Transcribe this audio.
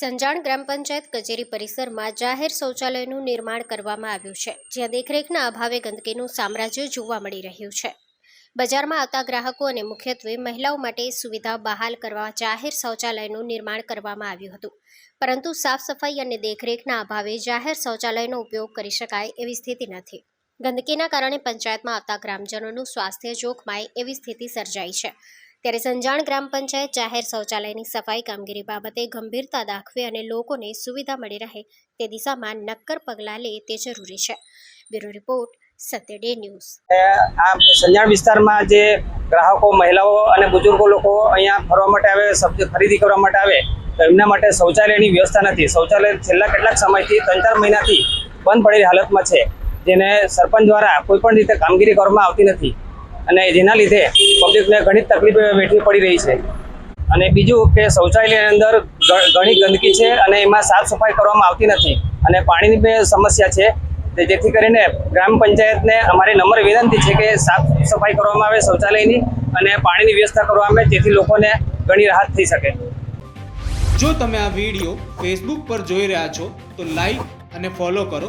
સંજાણ ગ્રામ પંચાયત કચેરી પરિસરમાં જાહેર શૌચાલયનું નિર્માણ કરવામાં આવ્યું છે, જ્યાં દેખરેખના અભાવે ગંદકીનું સામ્રાજ્ય જોવા મળી રહ્યું છે. બજારમાં આવતા ગ્રાહકો અને મુખ્યત્વે મહિલાઓ માટે સુવિધા બહાલ કરવા જાહેર શૌચાલયનું નિર્માણ કરવામાં આવ્યું હતું. પરંતુ સાફ સફાઈ અને દેખરેખના અભાવે જાહેર શૌચાલયનો ઉપયોગ કરી શકાય એવી સ્થિતિ નથી. ગંદકીના કારણે પંચાયતમાં આવતા ગ્રામજનોનું સ્વાસ્થ્ય જોખમાય એવી સ્થિતિ સર્જાઈ છે. ત્યારે સંજાણ ગ્રામ પંચાયત જાહેર શૌચાલયની સફાઈ કામગીરી બાબતે ગંભીરતા દાખવે અને લોકોને સુવિધા મળી રહે તે દિશામાં નક્કર પગલાં લે તે જરૂરી છે. Bureau report Satya Day News આ સંજાણ વિસ્તારમાં જે ગ્રાહકો, મહિલાઓ અને બુજુર્ગો લોકો અહીંયા ફરવા માટે આવે ખરીદી કરવા માટે આવે, તો એમના માટે શૌચાલયની વ્યવસ્થા નથી. શૌચાલય છેલ્લા કેટલાક સમયથી ત્રણ ચાર મહિનાથી બંધ પડેલી હાલતમાં છે, જેને સરપંચ દ્વારા કોઈ પણ રીતે કામગીરી કરવામાં આવતી નથી. અને જેના લીધે પબ્લિકને ઘણી તકલીફ વેઠવી પડી રહી છે. અને બીજું કે શૌચાલયની અંદર ઘણી ગંદકી છે અને એમાં સાફ સફાઈ કરવામાં આવતી નથી. અને પાણીની બે સમસ્યા છે જેથી કરીને ગ્રામ પંચાયતને અમારી નમ્ર વિનંતી છે કે સાફ સફાઈ કરવામાં આવે શૌચાલયની અને પાણીની વ્યવસ્થા કરવામાં આવે જેથી લોકોને ઘણી રાહત થઈ શકે. જો તમે આ વીડિયો ફેસબુક પર જોઈ રહ્યા છો તો લાઈક અને ફોલો કરો.